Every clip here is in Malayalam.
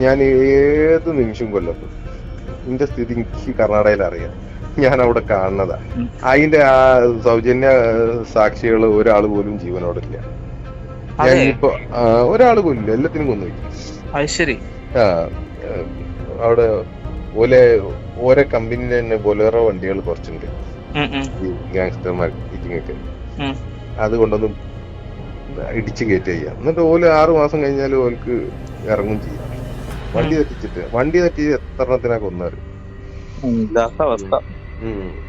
ഞാൻ ഏത് നിമിഷം കൊല്ലപ്പെടും എന്റെ സ്ഥിതി എനിക്ക് കർണാടകയിൽ അറിയാം. ഞാൻ അവിടെ കാണുന്നതാ. അതിന്റെ ആ സൗജന്യ സാക്ഷികൾ ഒരാൾ പോലും ജീവനോടില്ല. ഇല്ല അതെ ഒരാൾ പോലും ഇല്ല. എല്ലാത്തിനും കൊന്നുപോയി. ശരി. ആ അവിടെ ഓലെ ഓരോ കമ്പനിയിൽ തന്നെ ബൊലേറോ വണ്ടികൾ കുറച്ചുണ്ട്. ഉം, ഉം, ഗാങ്സ്റ്റർ മാർക്കറ്റിംഗ് ഒക്കെ. അത് കൊണ്ടൊന്നും ഇടിച്ചു കയറ്റുക എന്നിട്ട് ഓൽ ആറു മാസം കഴിഞ്ഞാൽ ഓൽക്ക് ഇറങ്ങും ചെയ്യാം. വണ്ടി തെറ്റിച്ചിട്ട്. വണ്ടി തെറ്റി എത്ര കൊന്നവര്? കൊന്നത് അവസ്ഥ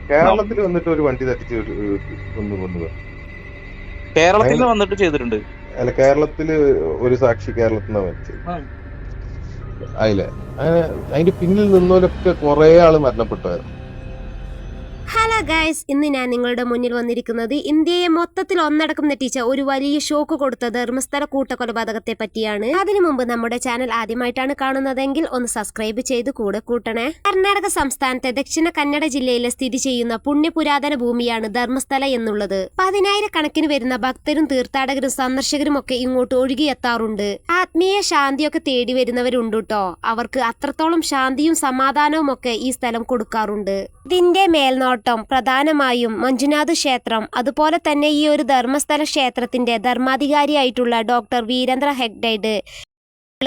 കേരളത്തിൽ വന്നിട്ട് ഒരു വണ്ടി തെറ്റിച്ച് കൊന്നു ഒരു- ഒന്ന് കൊന്നു കേരളത്തിൽ നിന്ന് വന്നിട്ട് ചെയ്തിട്ടുണ്ട്. അല്ല കേരളത്തിൽ ഒരു സാക്ഷി കേരളത്തിൽ നിന്നാ മരിച്ചത്. അതിലെ അങ്ങനെ അതിന്റെ പിന്നിൽ നിന്നോലൊക്കെ കുറെ ആൾ മരണപ്പെട്ടായിരുന്നു ഹലോ ഗൈസ് ഇന്ന് ഞാൻ നിങ്ങളുടെ മുന്നിൽ വന്നിരിക്കുന്നത് ഇന്ത്യയെ മൊത്തത്തിൽ ഒന്നടക്കം നെട്ടിച്ച ഒരു വലിയ ഷോക്ക് കൊടുത്ത ധർമ്മസ്ഥല കൂട്ടക്കൊലപാതകത്തെ പറ്റിയാണ്. അതിനു മുമ്പ് നമ്മുടെ ചാനൽ ആദ്യമായിട്ടാണ് കാണുന്നതെങ്കിൽ ഒന്ന് സബ്സ്ക്രൈബ് ചെയ്ത് കൂടെ കൂട്ടണേ. കർണാടക സംസ്ഥാനത്തെ ദക്ഷിണ കന്നഡ ജില്ലയിലെ സ്ഥിതി ചെയ്യുന്ന പുണ്യപുരാതന ഭൂമിയാണ് ധർമ്മസ്ഥല എന്നുള്ളത്. പതിനായിരക്കണക്കിന് വരുന്ന ഭക്തരും തീർത്ഥാടകരും സന്ദർശകരും ഒക്കെ ഇങ്ങോട്ട് ഒഴുകിയെത്താറുണ്ട്. ആത്മീയ ശാന്തിയൊക്കെ തേടി വരുന്നവരുണ്ട് കേട്ടോ അവർക്ക് അത്രത്തോളം ശാന്തിയും സമാധാനവും ഒക്കെ ഈ സ്ഥലം കൊടുക്കാറുണ്ട്. ഇതിന്റെ മേൽനോട്ടം പ്രധാനമായും മഞ്ജുനാഥ് ക്ഷേത്രം അതുപോലെ തന്നെ ഈ ഒരു ധർമ്മസ്ഥല ക്ഷേത്രത്തിന്റെ ധർമാധികാരിയായിട്ടുള്ള ഡോക്ടർ വീരേന്ദ്ര ഹെഗ്ഡൈഡ്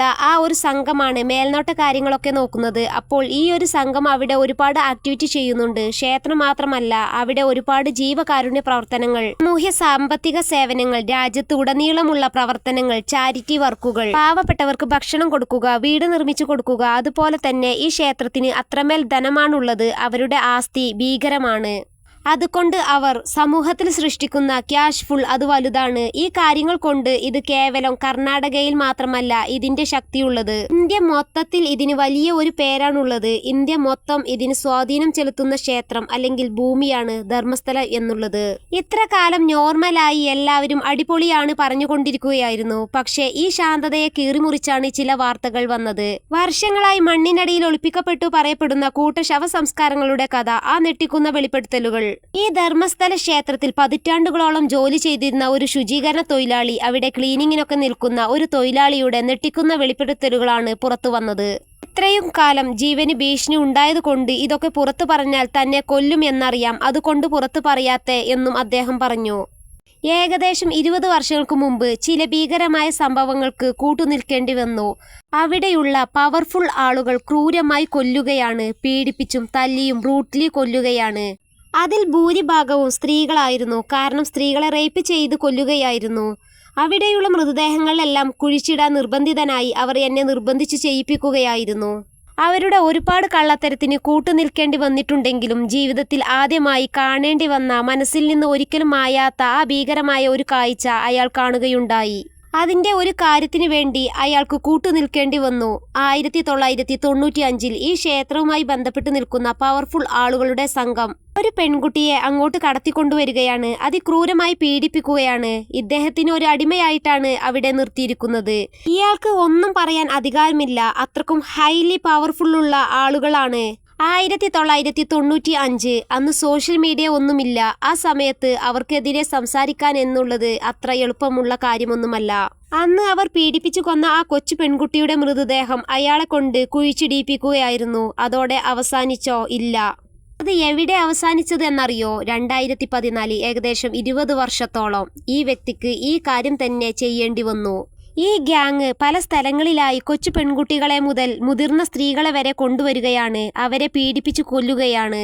ആ ഒരു സംഘമാണ് മേൽനോട്ട കാര്യങ്ങളൊക്കെ നോക്കുന്നത്. അപ്പോൾ ഈ ഒരു സംഘം അവിടെ ഒരുപാട് ആക്ടിവിറ്റി ചെയ്യുന്നുണ്ട്. ക്ഷേത്രം മാത്രമല്ല അവിടെ ഒരുപാട് ജീവകാരുണ്യ പ്രവർത്തനങ്ങൾ സാമൂഹ്യ സാമ്പത്തിക സേവനങ്ങൾ രാജ്യത്ത് ഉടനീളമുള്ള പ്രവർത്തനങ്ങൾ ചാരിറ്റി വർക്കുകൾ പാവപ്പെട്ടവർക്ക് ഭക്ഷണം കൊടുക്കുക വീട് നിർമ്മിച്ചു കൊടുക്കുക അതുപോലെ തന്നെ ഈ ക്ഷേത്രത്തിന് അത്രമേൽ ധനമാണുള്ളത്. അവരുടെ ആസ്തി ഭീകരമാണ്. അതുകൊണ്ട് അവർ സമൂഹത്തിൽ സൃഷ്ടിക്കുന്ന ക്യാഷ് ഫുൾ അത് വലുതാണ്. ഈ കാര്യങ്ങൾ കൊണ്ട് ഇത് കേവലം കർണാടകയിൽ മാത്രമല്ല ഇതിന്റെ ശക്തിയുള്ളത്. ഇന്ത്യ മൊത്തത്തിൽ ഇതിന് വലിയ ഒരു പേരാണുള്ളത്. ഇന്ത്യ മൊത്തം ഇതിന് സ്വാധീനം ചെലുത്തുന്ന ക്ഷേത്രം അല്ലെങ്കിൽ ഭൂമിയാണ് ധർമ്മസ്ഥല എന്നുള്ളത്. ഇത്ര കാലം നോർമലായി എല്ലാവരും അടിപൊളിയാണ് പറഞ്ഞുകൊണ്ടിരിക്കുകയായിരുന്നു. പക്ഷേ ഈ ശാന്തതയെ കീറിമുറിച്ചാണ് ചില വാർത്തകൾ വന്നത്. വർഷങ്ങളായി മണ്ണിനടിയിൽ ഒളിപ്പിക്കപ്പെട്ടു പറയപ്പെടുന്ന കൂട്ട ശവ സംസ്കാരങ്ങളുടെ കഥ ആ നെട്ടിക്കുന്ന വെളിപ്പെടുത്തലുകൾ. ഈ ധർമ്മസ്ഥല ക്ഷേത്രത്തിൽ പതിറ്റാണ്ടുകളോളം ജോലി ചെയ്തിരുന്ന ഒരു ശുചീകരണ തൊഴിലാളി അവിടെ ക്ലീനിങ്ങിനൊക്കെ നിൽക്കുന്ന ഒരു തൊഴിലാളിയുടെ നെട്ടിക്കുന്ന വെളിപ്പെടുത്തലുകളാണ് പുറത്തു വന്നത്. ഇത്രയും കാലം ജീവന് ഭീഷണി ഉണ്ടായതുകൊണ്ട് ഇതൊക്കെ പുറത്തു പറഞ്ഞാൽ തന്നെ കൊല്ലും എന്നറിയാം. അതുകൊണ്ട് പുറത്തു പറയാത്തെ എന്നും അദ്ദേഹം പറഞ്ഞു. ഏകദേശം ഇരുപത് വർഷങ്ങൾക്ക് മുമ്പ് ചില ഭീകരമായ സംഭവങ്ങൾക്ക് കൂട്ടുനിൽക്കേണ്ടി വന്നു. അവിടെയുള്ള പവർഫുൾ ആളുകൾ ക്രൂരമായി കൊല്ലുകയാണ് പീഡിപ്പിച്ചും തല്ലിയും റൂട്ട്ലി കൊല്ലുകയാണ്. അതിൽ ഭൂരിഭാഗവും സ്ത്രീകളായിരുന്നു. കാരണം സ്ത്രീകളെ റേപ്പ് ചെയ്ത് കൊല്ലുകയായിരുന്നു. അവിടെയുള്ള മൃതദേഹങ്ങളെല്ലാം കുഴിച്ചിടാൻ നിർബന്ധിതനായി അവർ എന്നെ നിർബന്ധിച്ച് ചെയ്യിപ്പിക്കുകയായിരുന്നു. അവരുടെ ഒരുപാട് കള്ളത്തരത്തിന് കൂട്ടുനിൽക്കേണ്ടി വന്നിട്ടുണ്ടെങ്കിലും ജീവിതത്തിൽ ആദ്യമായി കാണേണ്ടി വന്ന മനസ്സിൽ നിന്ന് ഒരിക്കലും മായാത്ത ആ ഭീകരമായ ഒരു കാഴ്ച അയാൾ കാണുകയുണ്ടായി. അതിന്റെ ഒരു കാര്യത്തിന് വേണ്ടി അയാൾക്ക് കൂട്ടുനിൽക്കേണ്ടി വന്നു. ആയിരത്തി തൊള്ളായിരത്തി തൊണ്ണൂറ്റി അഞ്ചിൽ ഈ ക്ഷേത്രവുമായി ബന്ധപ്പെട്ട് നിൽക്കുന്ന പവർഫുൾ ആളുകളുടെ സംഘം ഒരു പെൺകുട്ടിയെ അങ്ങോട്ട് കടത്തിക്കൊണ്ടുവരികയാണ്. അതിക്രൂരമായി പീഡിപ്പിക്കുകയാണ്. ഇദ്ദേഹത്തിന് ഒരു അടിമയായിട്ടാണ് അവിടെ നിർത്തിയിരിക്കുന്നത്. ഇയാൾക്ക് ഒന്നും പറയാൻ അധികാരമില്ല. അത്രക്കും ഹൈലി പവർഫുൾ ഉള്ള ആളുകളാണ്. ആയിരത്തി തൊള്ളായിരത്തി തൊണ്ണൂറ്റി അഞ്ച് അന്ന് സോഷ്യൽ മീഡിയ ഒന്നുമില്ല. ആ സമയത്ത് അവർക്കെതിരെ സംസാരിക്കാൻ എന്നുള്ളത് അത്ര എളുപ്പമുള്ള കാര്യമൊന്നുമല്ല. അന്ന് അവർ പീഡിപ്പിച്ചു കൊന്ന ആ കൊച്ചു പെൺകുട്ടിയുടെ മൃതദേഹം അയാളെ കൊണ്ട് കുഴിച്ചിടിയിപ്പിക്കുകയായിരുന്നു അതോടെ അവസാനിച്ചോ? ഇല്ല. അത് എവിടെ അവസാനിച്ചത് എന്നറിയോ രണ്ടായിരത്തി ഏകദേശം ഇരുപത് വർഷത്തോളം. ഈ വ്യക്തിക്ക് ഈ കാര്യം തന്നെ ചെയ്യേണ്ടി വന്നു. ഈ ഗ്യാങ് പല സ്ഥലങ്ങളിലായി കൊച്ചു പെൺകുട്ടികളെ മുതൽ മുതിർന്ന സ്ത്രീകളെ വരെ കൊണ്ടുവരികയാണ്. അവരെ പീഡിപ്പിച്ചു കൊല്ലുകയാണ്.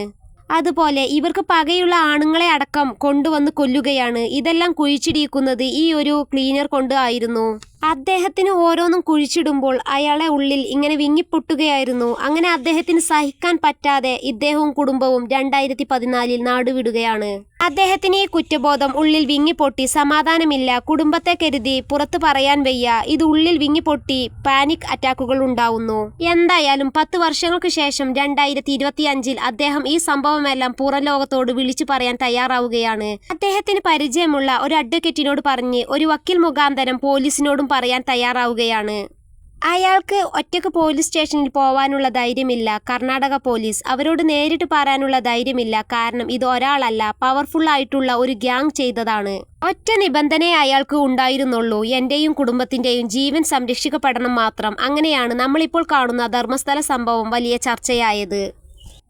അതുപോലെ ഇവർക്ക് പകയുള്ള ആണുങ്ങളെ അടക്കം കൊണ്ടുവന്ന് കൊല്ലുകയാണ്. ഇതെല്ലാം കുഴിച്ചിടിയിക്കുന്നത് ഈ ഒരു ക്ലീനർ കൊണ്ട് ആയിരുന്നു. അദ്ദേഹത്തിന് ഓരോന്നും കുഴിച്ചിടുമ്പോൾ അയാളെ ഉള്ളിൽ ഇങ്ങനെ വിങ്ങിപ്പൊട്ടുകയായിരുന്നു. അങ്ങനെ അദ്ദേഹത്തിന് സഹിക്കാൻ പറ്റാതെ ഇദ്ദേഹവും കുടുംബവും രണ്ടായിരത്തി പതിനാലിൽ നാടുവിടുകയാണ്. അദ്ദേഹത്തിന് ഈ കുറ്റബോധം ഉള്ളിൽ വിങ്ങിപ്പൊട്ടി സമാധാനമില്ല. കുടുംബത്തെ കരുതി പുറത്തു പറയാൻ വയ്യ. ഇത് ഉള്ളിൽ വിങ്ങിപ്പൊട്ടി പാനിക് അറ്റാക്കുകൾ ഉണ്ടാവുന്നു. എന്തായാലും പത്ത് വർഷങ്ങൾക്ക് ശേഷം രണ്ടായിരത്തി ഇരുപത്തി അഞ്ചിൽ അദ്ദേഹം ഈ സംഭവമെല്ലാം പുറം ലോകത്തോട് വിളിച്ചു പറയാൻ തയ്യാറാവുകയാണ്. അദ്ദേഹത്തിന് പരിചയമുള്ള ഒരു അഡ്വക്കേറ്റിനോട് പറഞ്ഞ് ഒരു വക്കീൽ മുഖാന്തരം പോലീസിനോടും പറയാൻ തയ്യാറാവുകയാണ്. അയാൾക്ക് ഒറ്റയ്ക്ക് പോലീസ് സ്റ്റേഷനിൽ പോവാനുള്ള ധൈര്യമില്ല. കർണാടക പോലീസ് അവരോട് നേരിട്ട് പറയാനുള്ള ധൈര്യമില്ല. കാരണം ഇത് ഒരാളല്ല പവർഫുൾ ആയിട്ടുള്ള ഒരു ഗ്യാങ് ചെയ്തതാണ്. ഒറ്റ നിബന്ധനയെ അയാൾക്ക് ഉണ്ടായിരുന്നുള്ളൂ. എന്റെയും കുടുംബത്തിന്റെയും ജീവൻ സംരക്ഷിക്കപ്പെടണം മാത്രം. അങ്ങനെയാണ് നമ്മളിപ്പോൾ കാണുന്ന ധർമ്മസ്ഥല സംഭവം വലിയ ചർച്ചയായത്.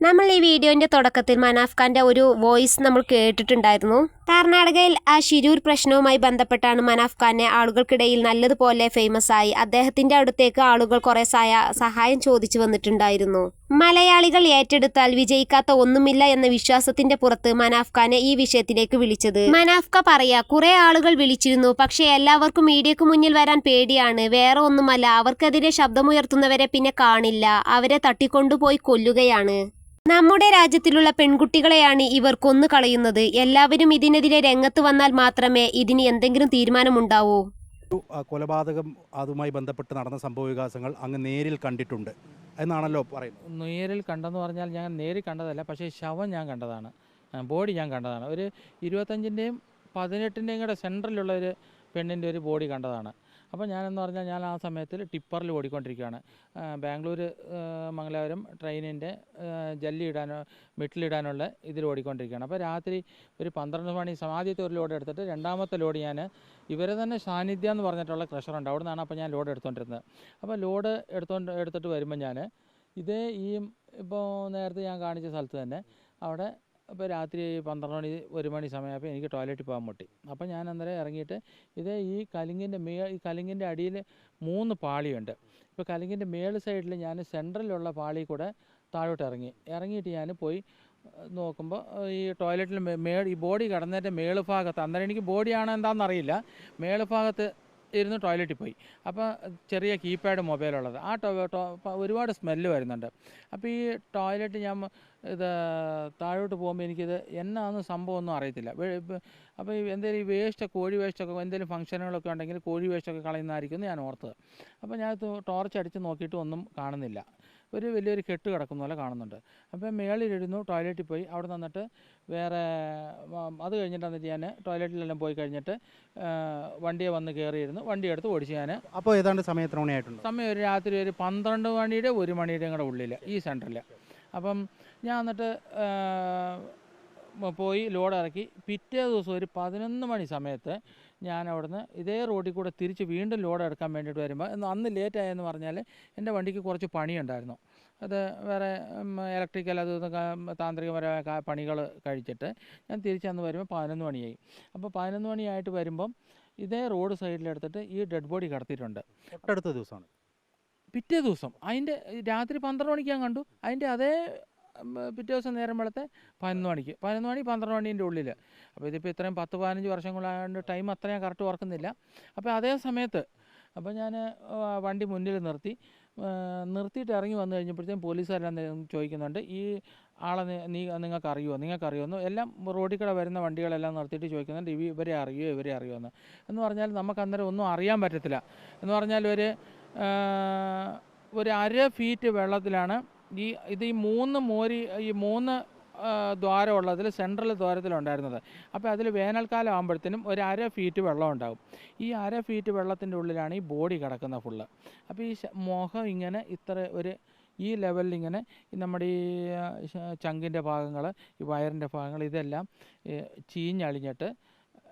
നമ്മൾ ഈ വീഡിയോന്റെ തുടക്കത്തിൽ മനാഫ് ഖാന്റെ ഒരു വോയിസ് നമ്മൾ കേട്ടിട്ടുണ്ടായിരുന്നു. കർണാടകയിൽ ആ ശിരൂർ പ്രശ്നവുമായി ബന്ധപ്പെട്ടാണ് മനാഫ് ഖാനെ ആളുകൾക്കിടയിൽ നല്ലതുപോലെ ഫേമസ് ആയി. അദ്ദേഹത്തിന്റെ അടുത്തേക്ക് ആളുകൾ കുറെ സഹായം ചോദിച്ചു വന്നിട്ടുണ്ടായിരുന്നു. മലയാളികൾ ഏറ്റെടുത്താൽ വിജയിക്കാത്ത ഒന്നുമില്ല എന്ന വിശ്വാസത്തിന്റെ പുറത്ത് മനാഫ് ഖാനെ ഈ വിഷയത്തിലേക്ക് വിളിച്ചത്. മനാഫ് ഖ പറയാ കുറെ ആളുകൾ വിളിച്ചിരുന്നു പക്ഷേ എല്ലാവർക്കും മീഡിയക്ക് മുന്നിൽ വരാൻ പേടിയാണ്. വേറെ ഒന്നുമല്ല അവർക്കെതിരെ ശബ്ദമുയർത്തുന്നവരെ പിന്നെ കാണില്ല. അവരെ തട്ടിക്കൊണ്ടുപോയി കൊല്ലുകയാണ്. നമ്മുടെ രാജ്യത്തിലുള്ള പെൺകുട്ടികളെയാണ് ഇവർ കൊന്നു കളയുന്നത് എല്ലാവരും ഇതിനെതിരെ രംഗത്ത് വന്നാൽ മാത്രമേ ഇതിന് എന്തെങ്കിലും തീരുമാനമുണ്ടാവൂ. കൊലപാതകം അതുമായി ബന്ധപ്പെട്ട് നടന്ന സംഭവ വികാസങ്ങൾ അങ്ങ് നേരിൽ കണ്ടിട്ടുണ്ട് എന്നാണല്ലോ പറയുന്നത്. നേരിൽ കണ്ടെന്ന് പറഞ്ഞാൽ ഞാൻ നേരിൽ കണ്ടതല്ല പക്ഷേ ശവം ഞാൻ കണ്ടതാണ്. ബോഡി ഞാൻ കണ്ടതാണ്. ഒരു ഇരുപത്തഞ്ചിന്റെയും പതിനെട്ടിന്റെയും കൂടെ സെൻട്രലുള്ള ഒരു പെണ്ണിന്റെ ഒരു ബോഡി കണ്ടതാണ്. അപ്പോൾ ഞാനെന്ന് പറഞ്ഞാൽ ഞാൻ ആ സമയത്തിൽ ടിപ്പറിൽ ഓടിക്കൊണ്ടിരിക്കുകയാണ്. ബാംഗ്ലൂർ മംഗലാപുരം ട്രെയിനിന്റെ ജല്ലി ഇടാനോ മെട്ടിലിടാനുള്ള ഇതിൽ ഓടിക്കൊണ്ടിരിക്കുകയാണ്. അപ്പോൾ രാത്രി ഒരു പന്ത്രണ്ട് മണി ആദ്യത്തെ ഒരു ലോഡ് എടുത്തിട്ട് രണ്ടാമത്തെ ലോഡ് ഞാൻ ഇവരെ തന്നെ സാന്നിധ്യം എന്ന് പറഞ്ഞിട്ടുള്ള ക്രഷറുണ്ട്. അവിടെ നിന്നാണ് അപ്പോൾ ഞാൻ ലോഡ് എടുത്തുകൊണ്ടിരുന്നത് അപ്പോൾ ലോഡ് എടുത്തോണ്ട് എടുത്തിട്ട് വരുമ്പോൾ ഞാൻ ഇതേ ഈ ഇപ്പോൾ നേരത്തെ ഞാൻ കാണിച്ച സ്ഥലത്ത് തന്നെ അവിടെ ഇപ്പോൾ രാത്രി പന്ത്രണ്ട് മണി ഒരു മണി സമയമായപ്പോൾ എനിക്ക് ടോയ്ലറ്റിൽ പോകാൻ മുട്ടി. അപ്പോൾ ഞാൻ അന്നേരം ഇറങ്ങിയിട്ട് ഇത് ഈ കലിങ്ങിന്റെ മേ ഈ കലിങ്ങിന്റെ അടിയിൽ മൂന്ന് പാളിയുണ്ട്. ഇപ്പോൾ കലിങ്ങിന്റെ മേൾ സൈഡിൽ ഞാൻ സെൻട്രലിലുള്ള പാളി കൂടെ താഴോട്ട് ഇറങ്ങി. ഇറങ്ങിയിട്ട് ഞാൻ പോയി നോക്കുമ്പോൾ ഈ ടോയ്ലറ്റിൽ മേ ഈ ബോഡി കടന്നതിന്റെ മേൾ ഭാഗത്ത് അന്നേരം എനിക്ക് ബോഡിയാണോ എന്താണെന്നറിയില്ല മേൾ മേൾ ഭാഗത്ത് ഇരുന്ന് ടോയ്ലറ്റിൽ പോയി. അപ്പോൾ ചെറിയ കീപാഡ് മൊബൈലുള്ളത് ആ ഒരുപാട് സ്മെല്ല് വരുന്നുണ്ട്. അപ്പോൾ ഈ ടോയ്ലറ്റ് ഞാൻ ഇത് താഴോട്ട് പോകുമ്പോൾ എനിക്കിത് എന്നാന്ന് സംഭവം ഒന്നും അറിയത്തില്ല. അപ്പോൾ ഈ എന്തെങ്കിലും ഈ വേസ്റ്റ് കോഴി വേസ്റ്റൊക്കെ എന്തെങ്കിലും ഫംഗ്ഷനുകളൊക്കെ ഉണ്ടെങ്കിൽ കോഴി വേസ്റ്റൊക്കെ കളയുന്നതായിരിക്കും എന്ന് ഞാൻ ഓർത്തത്. അപ്പോൾ ഞാൻ ടോർച്ച് അടിച്ച് നോക്കിയിട്ടും ഒന്നും കാണുന്നില്ല. ഒരു വലിയൊരു കെട്ട് കിടക്കുന്ന പോലെ കാണുന്നുണ്ട്. അപ്പോൾ മേളിലിരുന്നു ടോയ്ലറ്റിൽ പോയി. അവിടെ നിന്നിട്ട് വേറെ അത് കഴിഞ്ഞിട്ട് എന്നിട്ട് ഞാൻ ടോയ്ലറ്റിലെല്ലാം പോയി കഴിഞ്ഞിട്ട് വണ്ടിയെ വന്ന് കയറിയിരുന്നു വണ്ടി എടുത്ത് ഓടിച്ച് ഞാൻ അപ്പോൾ ഏതാണ്ട് സമയം എത്ര മണിയായിട്ടുണ്ട്? സമയം ഒരു രാത്രി ഒരു പന്ത്രണ്ട് മണിയുടെ ഒരു മണിയുടെയും കൂടെ ഉള്ളിൽ ഈ സെന്ററിൽ അപ്പം ഞാൻ എന്നിട്ട് പോയി ലോഡ് ഇറക്കി. പിറ്റേ ദിവസം ഒരു പതിനൊന്ന് മണി സമയത്ത് ഞാൻ അവിടുന്ന് ഇതേ റോഡിൽ കൂടെ തിരിച്ച് വീണ്ടും ലോഡ് എടുക്കാൻ വേണ്ടിയിട്ട് വരുമ്പോൾ എന്ന് അന്ന് ലേറ്റ് ആയെന്ന് പറഞ്ഞാൽ എന്റെ വണ്ടിക്ക് കുറച്ച് പണിയുണ്ടായിരുന്നു. അത് വേറെ ഇലക്ട്രിക്കൽ അത് താന്ത്രികപരമായ പണികൾ കഴിച്ചിട്ട് ഞാൻ തിരിച്ചന്ന് വരുമ്പോൾ പതിനൊന്ന് മണിയായി. അപ്പോൾ പതിനൊന്ന് മണിയായിട്ട് വരുമ്പം ഇതേ റോഡ് സൈഡിലെടുത്തിട്ട് ഈ ഡെഡ് ബോഡി കടത്തിയിട്ടുണ്ട്. തൊട്ടടുത്ത ദിവസമാണ്. പിറ്റേ ദിവസം അതിന്റെ രാത്രി പന്ത്രണ്ട് മണിക്ക് ഞാൻ കണ്ടു. അതിന്റെ അതേ പിറ്റേ ദിവസം നേരം വെള്ളത്തെ പതിനൊന്ന് മണിക്ക്. പതിനൊന്ന് മണി പന്ത്രണ്ട് മണീന്റെ ഉള്ളിൽ. അപ്പോൾ ഇതിപ്പോൾ ഇത്രയും പത്ത് പതിനഞ്ച് വർഷങ്ങളായതുകൊണ്ട് ടൈം അത്രയും കറക്റ്റ് ഓർക്കുന്നില്ല. അപ്പോൾ അതേ സമയത്ത് അപ്പോൾ ഞാൻ വണ്ടി മുന്നിൽ നിർത്തി. നിർത്തിയിട്ട് ഇറങ്ങി വന്നു കഴിഞ്ഞപ്പോഴത്തേക്കും പോലീസുകാരെല്ലാം ചോദിക്കുന്നുണ്ട്? ഈ ആളെ നീ നിങ്ങൾക്ക് അറിയുമോ നിങ്ങൾക്ക് അറിയുമോ എല്ലാം റോഡിൽ കൂടെ വരുന്ന വണ്ടികളെല്ലാം നിർത്തിയിട്ട് ചോദിക്കുന്നുണ്ട് ഇവ ഇവരെ അറിയുമോ ഇവരെ അറിയുമോ എന്ന് എന്ന് പറഞ്ഞാൽ നമുക്ക് അന്നേരം ഒന്നും അറിയാൻ പറ്റത്തില്ല. എന്ന് പറഞ്ഞാൽ ഒരു ഒരു അര ഫീറ്റ് വെള്ളത്തിലാണ് ഈ ഇത് ഈ മൂന്ന് മോരി ഈ മൂന്ന് ദ്വാരമുള്ളതിൽ സെൻട്രൽ ദ്വാരത്തിലുണ്ടായിരുന്നത്. അപ്പോൾ അതിൽ വേനൽക്കാലം ആകുമ്പോഴത്തേനും ഒരു അര ഫീറ്റ് വെള്ളം ഉണ്ടാകും ഈ അര ഫീറ്റ് വെള്ളത്തിന്റെ ഉള്ളിലാണ് ഈ ബോഡി കിടക്കുന്ന ഫുള്ള് അപ്പോൾ ഈ മുഖം ഇങ്ങനെ ഇത്ര ഒരു ഈ ലെവലിൽ ഇങ്ങനെ നമ്മുടെ ഈ ചങ്കിന്റെ ഭാഗങ്ങൾ ഈ വയറിന്റെ ഭാഗങ്ങൾ ഇതെല്ലാം ചീഞ്ഞളിഞ്ഞിട്ട്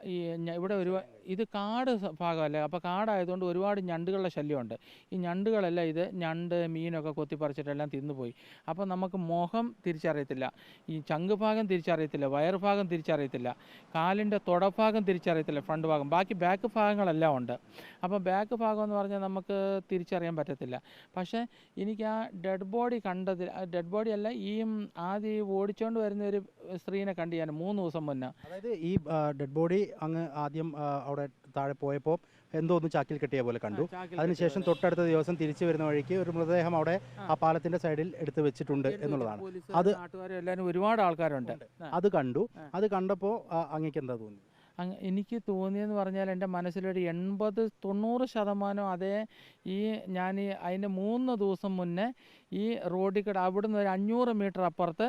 ഈ ഇവിടെ ഒരു ഇത് കാട് ഭാഗമല്ലേ? അപ്പോൾ കാടായതുകൊണ്ട് ഒരുപാട് ഞണ്ടുകളുടെ ശല്യമുണ്ട്. ഈ ഞണ്ടുകളെല്ലാം ഇത് ഞണ്ട് മീനൊക്കെ കൊത്തിപ്പറിച്ചിട്ടെല്ലാം തിന്നുപോയി. അപ്പോൾ നമുക്ക് മുഖം തിരിച്ചറിയത്തില്ല. ഈ ചങ്ക് ഭാഗം തിരിച്ചറിയത്തില്ല. വയർഭാഗം തിരിച്ചറിയത്തില്ല. കാലിന്റെ തുടഭാഗം തിരിച്ചറിയത്തില്ല ഫ്രണ്ട് ഭാഗം. ബാക്കി ബാക്ക് ഭാഗങ്ങളെല്ലാം ഉണ്ട്. അപ്പോൾ ബാക്ക് ഭാഗം എന്ന് പറഞ്ഞാൽ നമുക്ക് തിരിച്ചറിയാൻ പറ്റത്തില്ല. പക്ഷേ എനിക്ക് ആ ഡെഡ് ബോഡി കണ്ടതിൽ ഡെഡ് ബോഡി അല്ല ഈ ആദ്യം ഓടിച്ചുകൊണ്ട് വരുന്ന ഒരു സ്ത്രീനെ കണ്ടു ഞാൻ മൂന്ന് ദിവസം മുന്നേ. അതായത് ഈ ഡെഡ് ബോഡി അങ്ങ് ആദ്യം അവിടെ താഴെ പോയപ്പോൾ എന്തോ ഒന്ന് ചാക്കിൽ കെട്ടിയ പോലെ കണ്ടു. അതിനുശേഷം തൊട്ടടുത്ത ദിവസം തിരിച്ചു വരുന്ന വഴിക്ക് ഒരു മൃതദേഹം അവിടെ ആ. പാലത്തിന്റെ സൈഡിൽ എടുത്തു വെച്ചിട്ടുണ്ട് എന്നുള്ളതാണ്. അത് ഒരുപാട് ആൾക്കാരുണ്ട്. അത് കണ്ടു. അത് കണ്ടപ്പോൾ അങ്ങേക്ക് എന്താ തോന്നി എനിക്ക് തോന്നിയെന്ന് പറഞ്ഞാൽ എന്റെ മനസ്സിലൊരു എൺപത് തൊണ്ണൂറ് ശതമാനം അതേ ഈ ഞാൻ ഈ അതിന്റെ മൂന്ന് ദിവസം മുന്നേ ഈ റോഡിൽ കൂടെ അവിടുന്ന് ഒരു അഞ്ഞൂറ് മീറ്റർ അപ്പുറത്ത്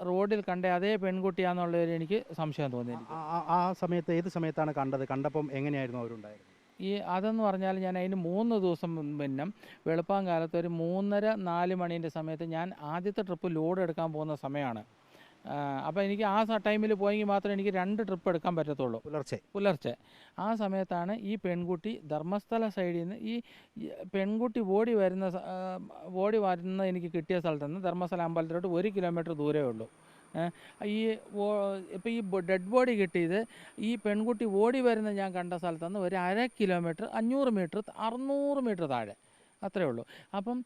റോഡിൽ കണ്ട അതേ പെൺകുട്ടിയാണെന്നുള്ളൊരു എനിക്ക് സംശയം തോന്നി ആ- സമയത്ത് ഏത് സമയത്താണ് കണ്ടത്? കണ്ടപ്പം എങ്ങനെയായിരുന്നു അവരുണ്ടായിരുന്നത് ഈ അതെന്ന് പറഞ്ഞാൽ ഞാൻ അതിന് മൂന്ന് ദിവസം പിന്നെ വെളുപ്പാൻ കാലത്ത് ഒരു മൂന്നര നാല് മണീന്റെ സമയത്ത് ഞാൻ ആദ്യത്തെ ട്രിപ്പ് ലോഡ് എടുക്കാൻ പോകുന്ന സമയമാണ്. അപ്പോൾ എനിക്ക് ആ ടൈമിൽ പോയെങ്കിൽ മാത്രമേ എനിക്ക് രണ്ട് ട്രിപ്പ് എടുക്കാൻ പറ്റത്തുള്ളൂ. പുലർച്ചെ. പുലർച്ചെ. ആ സമയത്താണ് ഈ പെൺകുട്ടി ധർമ്മസ്ഥല സൈഡിൽ നിന്ന് ഈ പെൺകുട്ടി ഓടി വരുന്ന ഓടി വരുന്ന എനിക്ക് കിട്ടിയ സ്ഥലത്ത് നിന്ന് ധർമ്മസ്ഥല അമ്പലത്തിലോട്ട് ഒരു കിലോമീറ്റർ ദൂരമേ ഉള്ളൂ. ഈ ഇപ്പോൾ ഈ ഡെഡ് ബോഡി കിട്ടിയത് ഈ പെൺകുട്ടി ഓടി വരുന്ന ഞാൻ കണ്ട സ്ഥലത്ത് നിന്ന് ഒരു അര കിലോമീറ്റർ അഞ്ഞൂറ് മീറ്റർ അറുന്നൂറ് മീറ്റർ താഴെ. അത്രേ ഉള്ളൂ. അപ്പം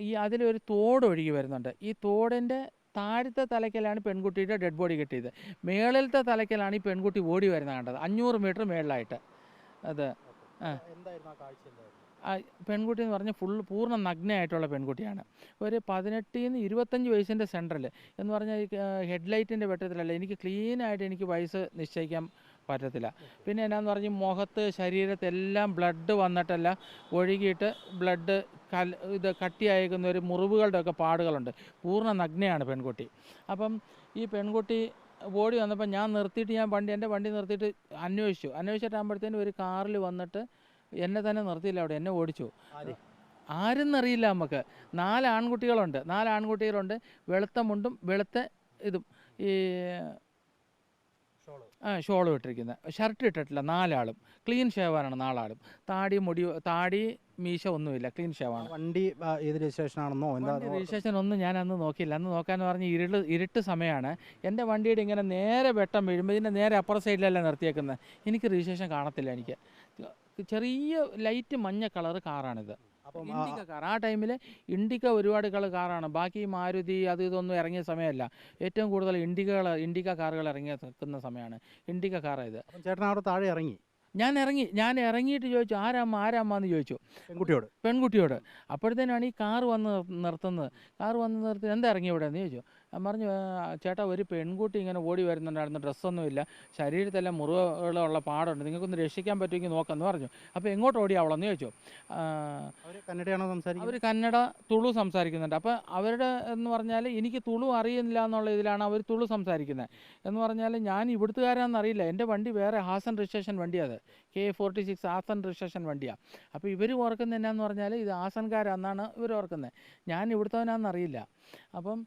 ഈ അതിലൊരു തോടൊഴുകി വരുന്നുണ്ട്. ഈ തോടിന്റെ താഴത്തെ തലയ്ക്കലാണ് പെൺകുട്ടിയുടെ ഡെഡ് ബോഡി കിട്ടിയത്. മേളിലത്തെ തലയ്ക്കലാണ് ഈ പെൺകുട്ടി ഓടി വരുന്നത് കണ്ടത്. അഞ്ഞൂറ് മീറ്റർ മേളിലായിട്ട്. അത് പെൺകുട്ടി എന്ന് പറഞ്ഞാൽ ഫുൾ പൂർണ നഗ്നയായിട്ടുള്ള പെൺകുട്ടിയാണ്. ഒരു പതിനെട്ടിൽ നിന്ന് ഇരുപത്തഞ്ച് വയസ്സിന്റെ സെന്ററിൽ എന്ന് പറഞ്ഞാൽ ഹെഡ്ലൈറ്റിന്റെ വെട്ടത്തിലല്ല എനിക്ക് ക്ലീനായിട്ട് എനിക്ക് വയസ്സ് നിശ്ചയിക്കാൻ പറ്റത്തില്ല. പിന്നെ എന്നാന്ന് പറഞ്ഞാൽ മുഖത്ത് ശരീരത്തെല്ലാം ബ്ലഡ് വന്നിട്ടല്ല ഒഴുകിയിട്ട് ബ്ലഡ് കൽ ഇത് കട്ടിയായേക്കുന്ന ഒരു മുറിവുകളുടെ ഒക്കെ പാടുകളുണ്ട്. പൂർണ നഗ്നയാണ് പെൺകുട്ടി. അപ്പം ഈ പെൺകുട്ടി ഓടി വന്നപ്പോൾ ഞാൻ നിർത്തിയിട്ട് ഞാൻ വണ്ടി എന്റെ വണ്ടി നിർത്തിയിട്ട് അന്വേഷിച്ചു. അന്വേഷിച്ചിട്ടാകുമ്പോഴത്തേനും ഒരു കാറിൽ വന്നിട്ട് എന്നെ തന്നെ നിർത്തിയില്ല അവിടെ എന്നെ ഓടിച്ചു. ആര്? ആരെന്നറിയില്ല നമുക്ക്. നാല് ആൺകുട്ടികളുണ്ട്. നാല് ആൺകുട്ടികളുണ്ട്. വെളുത്ത മുണ്ടും വെളുത്ത ഇതും. ഈ ആ ഷോൾ ഇട്ടിരിക്കുന്നത്. ഷർട്ട് ഇട്ടിട്ടില്ല നാലാളും. ക്ലീൻ ഷേവാണ് നാലാളും. താടി മുടി താടി മീശ ഒന്നുമില്ല ക്ലീൻ ഷേവാണ് വണ്ടി ഏത് രജിസ്ട്രേഷൻ ആണെന്നോ? എന്താ രജിസ്ട്രേഷൻ ഒന്നും ഞാൻ അന്ന് നോക്കിയില്ല. അന്ന് നോക്കാന്ന് പറഞ്ഞ് ഇരുട്ട് ഇരുട്ട് സമയമാണ് എന്റെ വണ്ടിയുടെ ഇങ്ങനെ നേരെ വെട്ടം വീഴുമ്പോൾ ഇതിന്റെ നേരെ അപ്പുറ സൈഡിലല്ല നിർത്തിയേക്കുന്നത്. എനിക്ക് രജിസ്ട്രേഷൻ കാണത്തില്ല എനിക്ക്. ചെറിയ ലൈറ്റ് മഞ്ഞ കളർ കാറാണിത് അപ്പം ഇൻഡിക്ക കാർ. ആ ടൈമിൽ ഇൻഡിക്ക ഒരുപാട് കാറാണ്. ബാക്കി മാരുതി അത് ഇതൊന്നും ഇറങ്ങിയ സമയമല്ല. ഏറ്റവും കൂടുതൽ ഇൻഡിക്കകൾ ഇൻഡിക്ക കാറുകൾ ഇറങ്ങിയ നിൽക്കുന്ന സമയമാണ് ഇൻഡിക്ക കാറാണ് ഇത്. ചേട്ടൻ അവിടെ താഴെ ഇറങ്ങി. ഞാൻ ഇറങ്ങി. ഞാൻ ഇറങ്ങിയിട്ട് ചോദിച്ചു ആരാമ്മ ആരാമ്മ എന്ന് ചോദിച്ചു. പെൺകുട്ടിയോട്. പെൺകുട്ടിയോട്. അപ്പോഴത്തേനാണ് ഈ കാർ വന്ന് നിർ- നിർത്തുന്നത്. കാർ വന്ന് നിർത്തി എന്താ ഇറങ്ങി ഇവിടെ? എന്ന് ചോദിച്ചു. പറഞ്ഞു "ആ, ചേട്ടാ ഒരു പെൺകുട്ടി ഇങ്ങനെ ഓടി വരുന്നുണ്ടായിരുന്നു. ഡ്രസ്സൊന്നുമില്ല. ശരീരത്തെല്ലാം മുറിവുകളുള്ള പാടുണ്ട്. നിങ്ങൾക്കൊന്ന് രക്ഷിക്കാൻ പറ്റുമെങ്കിൽ നോക്കാമെന്ന് പറഞ്ഞു. അപ്പോൾ എങ്ങോട്ട് ഓടി അവളെന്ന് ചോദിച്ചു. കന്നഡയാണോ സംസാരിക്കുന്നത്? അവർ കന്നഡ തുളു സംസാരിക്കുന്നുണ്ട്. അപ്പോൾ അവരുടെ എന്ന് പറഞ്ഞാൽ എനിക്ക് തുളു അറിയുന്നില്ല എന്നുള്ള ഇതിലാണ് അവർ തുളു സംസാരിക്കുന്നത് എന്ന് പറഞ്ഞാൽ ഞാൻ ഇവിടുത്തുകാരാണെന്ന് അറിയില്ല. എന്റെ വണ്ടി വേറെ ഹാസൻ രജിസ്ട്രേഷൻ വണ്ടിയാണ് K forty six Hassan registration വണ്ടിയാണ് അപ്പോൾ ഇവർ ഓർക്കുന്നത് എന്നാന്ന് പറഞ്ഞാൽ ഇത് ഹാസൻകാരാന്നാണ് ഇവർ ഓർക്കുന്നത് ഞാൻ ഇവിടുത്തവനാണെന്നറിയില്ല അപ്പം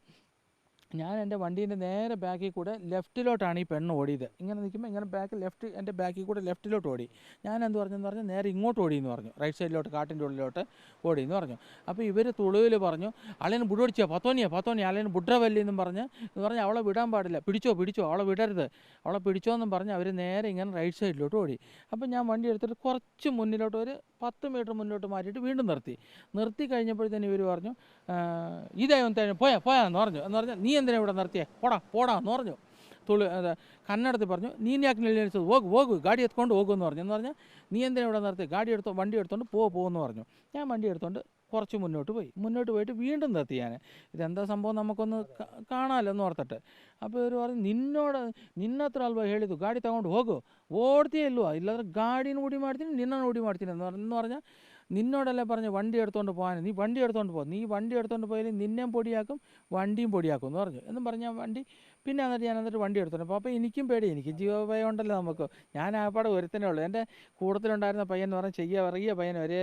ഞാൻ എന്റെ വണ്ടീന്റെ നേരെ ബാക്കിൽ കൂടെ ലെഫ്റ്റിലോട്ടാണ് ഈ പെണ്ണ് ഓടിയത്. ഇങ്ങനെ നിൽക്കുമ്പോൾ ഇങ്ങനെ ബാക്ക് ലെഫ്റ്റ് എന്റെ ബാക്കിൽ കൂടെ ലെഫ്റ്റിലോട്ട് ഓടി. ഞാൻ എന്ത് പറഞ്ഞെന്ന് പറഞ്ഞു നേരെ ഇങ്ങോട്ട് ഓടി എന്ന് പറഞ്ഞു. റൈറ്റ് സൈഡിലോട്ട് കാട്ടിന്റെ ഉള്ളിലോട്ട് ഓടി എന്ന് പറഞ്ഞു. അപ്പോൾ ഇവർ തുളുവിൽ പറഞ്ഞു അളേന് ബുഡോടിച്ചാ? പത്തോനിയാ? പത്തോനിയാ? അളേന് ബുഡ്രവല്ലി എന്നും പറഞ്ഞ് എന്ന് പറഞ്ഞ് അവളെ വിടാൻ പാടില്ല. പിടിച്ചോ? പിടിച്ചോ? അവളെ വിടരുത്. അവളെ പിടിച്ചോ എന്നും പറഞ്ഞ് അവർ നേരെ ഇങ്ങനെ റൈറ്റ് സൈഡിലോട്ട് ഓടി. അപ്പോൾ ഞാൻ വണ്ടി എടുത്തിട്ട് കുറച്ച് മുന്നിലോട്ട് ഒരു പത്ത് മീറ്റർ മുന്നോട്ട് മാറ്റിയിട്ട് വീണ്ടും നിർത്തി. നിർത്തി കഴിഞ്ഞപ്പോഴത്തേന് ഇവർ പറഞ്ഞു ഇതായി ഒന്ന് പോയാ പോയാ എന്ന് പറഞ്ഞു. എന്ന് പറഞ്ഞാൽ നീ എന്തിനാ ഇവിടെ നിർത്തിയേ? പോടാ പോടാ എന്ന് പറഞ്ഞു. തുളി കന്നഡത്തിൽ പറഞ്ഞു നീ ഞാക്ക് നിലനിച്ചത് പോകും പോകും ഗാഡി എത്തുകൊണ്ട് പോകുമെന്ന് പറഞ്ഞു. എന്ന് പറഞ്ഞാൽ നീ എന്തിനാ ഇവിടെ നിർത്തി ഗാഡി എടുത്തോ വണ്ടി എടുത്തുകൊണ്ട് പോകുമെന്ന് പറഞ്ഞു. ഞാൻ വണ്ടി എടുത്തുകൊണ്ട് കുറച്ച് മുന്നോട്ട് പോയി മുന്നോട്ട് പോയിട്ട് വീണ്ടും നിർത്തി ഞാൻ ഇതെന്താ സംഭവം നമുക്കൊന്ന് ക- കാണാമല്ലോ എന്ന് ഓർത്തിട്ട് അപ്പോൾ ഇവർ പറഞ്ഞു ನಿನ್ನೋಡ ನಿನ್ನ ಹತ್ರ ಅಲ್ವಾ ಹೇಳಿದ್ದು ಗಾಡಿ ತಗೊಂಡು ಹೋಗು ಓಡ್ತೀಯ ಇಲ್ವಾ ಇಲ್ಲಾಂದ್ರೆ ಗಾಡಿನ ಉಡಿ ಮಾಡ್ತೀನಿ ನಿನ್ನನ್ನು ಉಡಿ ಮಾಡ್ತೀನಿ എന്ന് പറഞ്ഞ- എന്ന് പറഞ്ഞാൽ നിന്നോടല്ലേ പറഞ്ഞ് വണ്ടി എടുത്തുകൊണ്ട് പോകാൻ? നീ വണ്ടി എടുത്തുകൊണ്ട് പോകും നീ വണ്ടി എടുത്തുകൊണ്ട് പോയാൽ നിന്നെയും പൊടിയാക്കും വണ്ടിയും പൊടിയാക്കും എന്ന് പറഞ്ഞു. എന്നും പറഞ്ഞാൽ വണ്ടി പിന്നെ എന്നിട്ട് ഞാൻ എന്നിട്ട് വണ്ടി എടുത്തോണ്ട് അപ്പോൾ അപ്പോൾ എനിക്കും പേടി. എനിക്ക് ജീവഭയം ഉണ്ടല്ലോ നമുക്ക്. ഞാൻ ആപ്പാടെ ഒരുത്തനേ ഉള്ളൂ. എന്റെ കൂട്ടത്തിലുണ്ടായിരുന്ന പയ്യൻ എന്ന് പറഞ്ഞാൽ ചെറിയ ഇറങ്ങിയ പയ്യൻ. ഒരു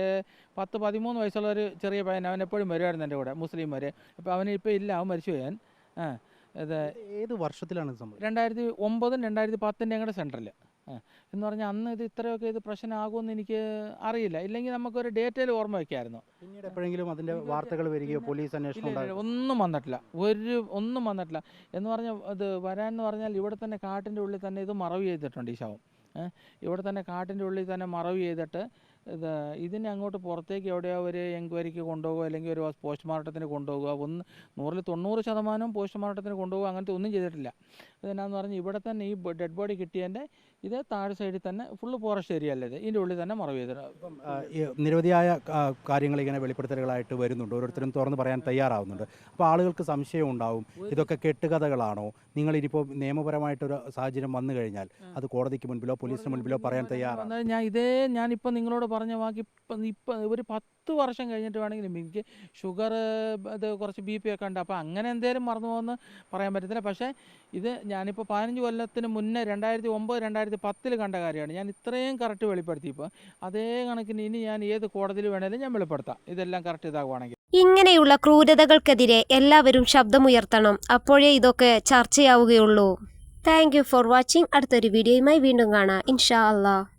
പത്ത് പതിമൂന്ന് വയസ്സുള്ള ഒരു ചെറിയ പയ്യൻ. അവൻ എപ്പോഴും വരുമായിരുന്നു എന്റെ കൂടെ മുസ്ലിം വരെ. അപ്പോൾ അവൻ ഇപ്പോൾ ഇല്ല. അവൻ മരിച്ചു പോയാൻ ആ ഇത് ഏത് വർഷത്തിലാണ് സംഭവം രണ്ടായിരത്തി ഒമ്പതും രണ്ടായിരത്തി പത്തിന്റെ ഞങ്ങളുടെ സെന്ററിൽ എന്ന് പറഞ്ഞാൽ അന്ന് ഇത് ഇത്രയൊക്കെ ഇത് പ്രശ്നമാകുമെന്ന് എനിക്ക് അറിയില്ല. ഇല്ലെങ്കിൽ നമുക്കൊരു ഡേറ്റയിൽ ഓർമ്മ വയ്ക്കായിരുന്നു പിന്നീട് എപ്പോഴെങ്കിലും അതിന്റെ വാർത്തകൾ വരികയോ പോലീസ് അന്വേഷണം ഒന്നും വന്നിട്ടില്ല. ഒരു ഒന്നും വന്നിട്ടില്ല. എന്ന് പറഞ്ഞാൽ അത് എന്ന് പറഞ്ഞാൽ ഇവിടെ തന്നെ കാട്ടിന്റെ ഉള്ളിൽ തന്നെ ഇത് മറവ് ചെയ്തിട്ടുണ്ട് ഈ ശവം. ഇവിടെ തന്നെ കാട്ടിന്റെ ഉള്ളിൽ തന്നെ മറവ് ചെയ്തിട്ട് ഇത് ഇതിനെ അങ്ങോട്ട് പുറത്തേക്ക് എവിടെയോ ഒരു എൻക്വയറിക്ക് കൊണ്ടുപോകുക അല്ലെങ്കിൽ ഒരു പോസ്റ്റ്മോർട്ടത്തിന് കൊണ്ടുപോകുക ഒന്ന് നൂറിൽ തൊണ്ണൂറ് ശതമാനം പോസ്റ്റ്മോർട്ടത്തിന് കൊണ്ടുപോകുക അങ്ങനത്തെ ഒന്നും ചെയ്തിട്ടില്ല. അതെന്നാന്ന് പറഞ്ഞാൽ ഇവിടെ തന്നെ ഈ ഡെഡ് ബോഡി കിട്ടിയതിന്റെ ഇത് താഴെ സൈഡിൽ തന്നെ ഫുള്ള് ഫോറസ്റ്റ് ഏരിയ അല്ലേ ഇത്? ഇതിന്റെ ഉള്ളിൽ തന്നെ മറവ് ചെയ്തിട്ടുണ്ട് ഈ നിരവധിയായ കാര്യങ്ങൾ ഇങ്ങനെ വെളിപ്പെടുത്തലുകളായിട്ട് വരുന്നുണ്ട്. ഓരോരുത്തരും തുറന്ന് പറയാൻ തയ്യാറാവുന്നുണ്ട്. അപ്പോൾ ആളുകൾക്ക് സംശയം ഉണ്ടാവും. ഇതൊക്കെ കെട്ടുകഥകളാണോ? നിങ്ങൾ ഇനിയിപ്പോൾ നിയമപരമായിട്ടൊരു സാഹചര്യം വന്നു കഴിഞ്ഞാൽ അത് കോടതിക്ക് മുൻപിലോ പോലീസിന് മുൻപിലോ പറയാൻ തയ്യാറാണ് ഞാൻ ഇതേ ഞാനിപ്പോൾ നിങ്ങളോട് പറഞ്ഞ വാക്ക് ഇപ്പം ഇപ്പം ഒരു പത്ത് വർഷം കഴിഞ്ഞിട്ട് വേണമെങ്കിലും എനിക്ക് ഷുഗർ ഇത് കുറച്ച് ബി പി ഒക്കെ ഉണ്ട്. അപ്പോൾ അങ്ങനെ എന്തേലും മറന്നു പോകുമെന്ന് പറയാൻ പറ്റത്തില്ല. പക്ഷേ ഇത് ഞാനിപ്പോൾ പതിനഞ്ച് കൊല്ലത്തിന് മുന്നേ രണ്ടായിരത്തി ഒമ്പത് രണ്ടായിരത്തി പത്തിൽ കണ്ട കാര്യമാണ്. ഞാൻ ഇത്രയും കറക്റ്റ് വെളിപ്പെടുത്തിയപ്പോൾ അതേ കണക്കിന് ഇനി ഞാൻ ഏത് കോടതിയിൽ വേണേലും ഞാൻ വെളിപ്പെടുത്താം. ഇതെല്ലാം കറക്റ്റ് ഇതാകുവാണെങ്കിൽ. ഇങ്ങനെയുള്ള ക്രൂരതകൾക്കെതിരെ എല്ലാവരും ശബ്ദമുയർത്തണം. അപ്പോഴേ ഇതൊക്കെ ചർച്ചയാവുകയുള്ളൂ. താങ്ക് യു ഫോർ വാച്ചിങ് അടുത്തൊരു വീഡിയോയുമായി വീണ്ടും കാണാം. ഇൻഷാ അള്ളാഹ്